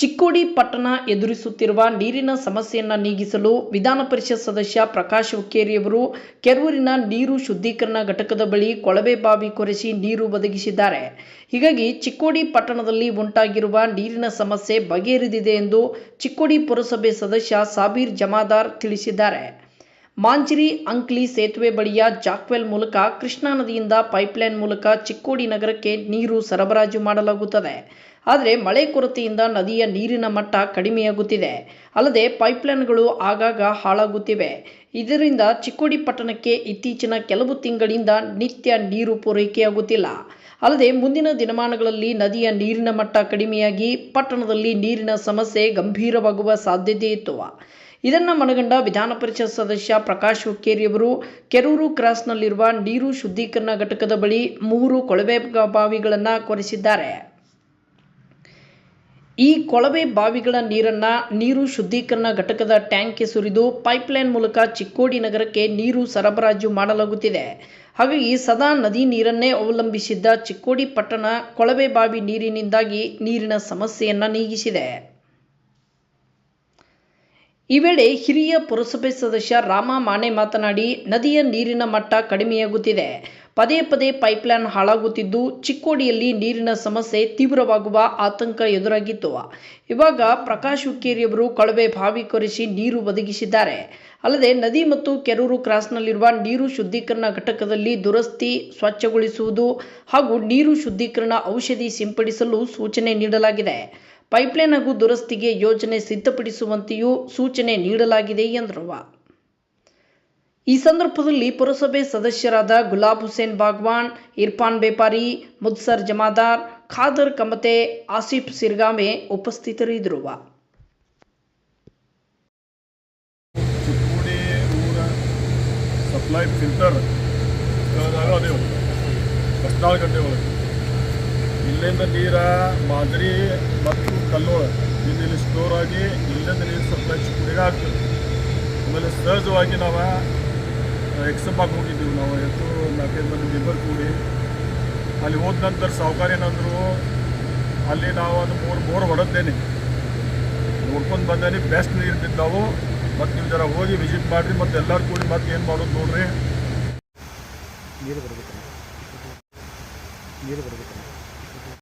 ಪಟ್ಟಣ ಎದುರಿಸುತ್ತಿರುವ ನೀರಿನ ಸಮಸ್ಯೆಯನ್ನು ನೀಗಿಸಲು ವಿಧಾನ ಪರಿಷತ್ ಸದಸ್ಯ ಪ್ರಕಾಶ್ ಹುಕ್ಕೇರಿಯವರು ಕೆರೂರಿನ ನೀರು ಶುದ್ಧೀಕರಣ ಘಟಕದ ಬಳಿ ಕೊಳವೆ ಬಾವಿ ಕೊರೆಸಿ ನೀರು ಒದಗಿಸಿದ್ದಾರೆ. ಹೀಗಾಗಿ ಚಿಕ್ಕೋಡಿ ಪಟ್ಟಣದಲ್ಲಿ ಉಂಟಾಗಿರುವ ನೀರಿನ ಸಮಸ್ಯೆ ಬಗೆಹರಿದಿದೆ ಎಂದು ಚಿಕ್ಕೋಡಿ ಪುರಸಭೆ ಸದಸ್ಯ ಸಾಬೀರ್ ಜಮಾದಾರ್ ತಿಳಿಸಿದ್ದಾರೆ. ಮಾಂಜಿರಿ ಅಂಕ್ಲಿ ಸೇತುವೆ ಬಳಿಯ ಜಾಕ್ವೆಲ್ ಮೂಲಕ ಕೃಷ್ಣಾ ನದಿಯಿಂದ ಪೈಪ್ಲೈನ್ ಮೂಲಕ ಚಿಕ್ಕೋಡಿ ನಗರಕ್ಕೆ ನೀರು ಸರಬರಾಜು ಮಾಡಲಾಗುತ್ತದೆ. ಆದರೆ ಮಳೆ ಕೊರತೆಯಿಂದ ನದಿಯ ನೀರಿನ ಮಟ್ಟ ಕಡಿಮೆಯಾಗುತ್ತಿದೆ. ಅಲ್ಲದೆ ಪೈಪ್ಲೈನ್ಗಳು ಆಗಾಗ ಹಾಳಾಗುತ್ತಿವೆ. ಇದರಿಂದ ಚಿಕ್ಕೋಡಿ ಪಟ್ಟಣಕ್ಕೆ ಇತ್ತೀಚಿನ ಕೆಲವು ತಿಂಗಳಿಂದ ನಿತ್ಯ ನೀರು ಪೂರೈಕೆಯಾಗುತ್ತಿಲ್ಲ. ಅಲ್ಲದೆ ಮುಂದಿನ ದಿನಮಾನಗಳಲ್ಲಿ ನದಿಯ ನೀರಿನ ಮಟ್ಟ ಕಡಿಮೆಯಾಗಿ ಪಟ್ಟಣದಲ್ಲಿ ನೀರಿನ ಸಮಸ್ಯೆ ಗಂಭೀರವಾಗುವ ಸಾಧ್ಯತೆ ಇತ್ತು. ಇದನ್ನು ಮನಗಂಡ ವಿಧಾನ ಪರಿಷತ್ ಸದಸ್ಯ ಪ್ರಕಾಶ್ ಹುಕ್ಕೇರಿಯವರು ಕೆರೂರು ಕ್ರಾಸ್ನಲ್ಲಿರುವ ನೀರು ಶುದ್ಧೀಕರಣ ಘಟಕದ ಬಳಿ ಮೂರು ಕೊಳವೆ ಬಾವಿಗಳನ್ನು ಕೊರೆಸಿದ್ದಾರೆ. ಈ ಕೊಳವೆ ಬಾವಿಗಳ ನೀರನ್ನು ನೀರು ಶುದ್ಧೀಕರಣ ಘಟಕದ ಟ್ಯಾಂಕ್ಗೆ ಸುರಿದು ಪೈಪ್ಲೈನ್ ಮೂಲಕ ಚಿಕ್ಕೋಡಿ ನಗರಕ್ಕೆ ನೀರು ಸರಬರಾಜು ಮಾಡಲಾಗುತ್ತಿದೆ. ಹಾಗಾಗಿ ಸದಾ ನದಿ ನೀರನ್ನೇ ಅವಲಂಬಿಸಿದ್ದ ಚಿಕ್ಕೋಡಿ ಪಟ್ಟಣ ಕೊಳವೆ ಬಾವಿ ನೀರಿನಿಂದಾಗಿ ನೀರಿನ ಸಮಸ್ಯೆಯನ್ನು ನೀಗಿಸಿದೆ. ಈ ವೇಳೆ ಹಿರಿಯ ಪುರಸಭೆ ಸದಸ್ಯ ರಾಮ ಮಾನೆ ಮಾತನಾಡಿ, ನದಿಯ ನೀರಿನ ಮಟ್ಟ ಕಡಿಮೆಯಾಗುತ್ತಿದೆ. ಪದೇ ಪದೇ ಪೈಪ್ಲೈನ್ ಹಾಳಾಗುತ್ತಿದ್ದು, ಚಿಕ್ಕೋಡಿಯಲ್ಲಿ ನೀರಿನ ಸಮಸ್ಯೆ ತೀವ್ರವಾಗುವ ಆತಂಕ ಎದುರಾಗಿತ್ತು. ಇವಾಗ ಪ್ರಕಾಶ್ ಹುಕ್ಕೇರಿಯವರು ಕೊಳವೆ ಬಾವಿ ಕೊರೆಸಿ ನೀರು ಒದಗಿಸಿದ್ದಾರೆ. ಅಲ್ಲದೆ ನದಿ ಮತ್ತು ಕೆರೂರು ಕ್ರಾಸ್ನಲ್ಲಿರುವ ನೀರು ಶುದ್ಧೀಕರಣ ಘಟಕದಲ್ಲಿ ದುರಸ್ತಿ ಸ್ವಚ್ಛಗೊಳಿಸುವುದು ಹಾಗೂ ನೀರು ಶುದ್ಧೀಕರಣ ಔಷಧಿ ಸಿಂಪಡಿಸಲು ಸೂಚನೆ ನೀಡಲಾಗಿದೆ. ಪೈಪ್ಲೈನ್ ಹಾಗೂ ದುರಸ್ತಿಗೆ ಯೋಜನೆ ಸಿದ್ಧಪಡಿಸುವಂತೆಯೂ ಸೂಚನೆ ನೀಡಲಾಗಿದೆ ಎಂದರು. ಈ ಸಂದರ್ಭದಲ್ಲಿ ಪುರಸಭೆ ಸದಸ್ಯರಾದ ಗುಲಾಬ್ ಹುಸೇನ್ ಬಾಗ್ವಾನ್, ಇರ್ಫಾನ್ ಬೇಪಾರಿ, ಮುದ್ಸರ್ ಜಮಾದಾರ್, ಖಾದರ್ ಕಮತೆ, ಆಸಿಫ್ ಸಿರ್ಗಾಮೆ ಉಪಸ್ಥಿತರಿದ್ದರು. ಇಲ್ಲಿಂದ ನೀರ ಮಾದರಿ ಮತ್ತು ಕಲ್ಲೋಳ ಇಲ್ಲಿ ಸ್ಟೋರ್ ಆಗಿ ಇಲ್ಲಿಂದ ನೀರು ಸಪ್ಲೈ ಚಿಕ್ಕೋಡಿಗೆ ಆಗ್ತದೆ ಆಮೇಲೆ ಸಹಜವಾಗಿ ನಾವು ಎಕ್ಸಂಬಾಗಿ ಹೋಗಿದ್ದೀವಿ ನಾವು. ಎಷ್ಟು ನಾಲ್ಕೈದು ಮಂದಿ ಇಬ್ಬರು ಕೂಡಿ. ಅಲ್ಲಿ ಹೋದ ನಂತರ ಸಾವುಕಾರ ಏನಂದ್ರು, ಅಲ್ಲಿ ನಾವು ಅದು ಮೂರು ಬೋರ್ ಹೊಡೆದೇನೆ ನೋಡ್ಕೊಂಡು ಬಂದೇನೆ ಬೆಸ್ಟ್ ನೀರು ಬಿದ್ದಾವು ಮತ್ತು ನೀವು ಜರ ಹೋಗಿ ವಿಸಿಟ್ ಮಾಡಿರಿ, ಮತ್ತು ಎಲ್ಲರೂ ಕೂಡಿ ಮತ್ತೆ ಏನು ಮಾಡೋದು ನೋಡ್ರಿ. ನೀರು ಬರಬೇಕು ನೀರು ಬರಬೇಕಲ್ಲ.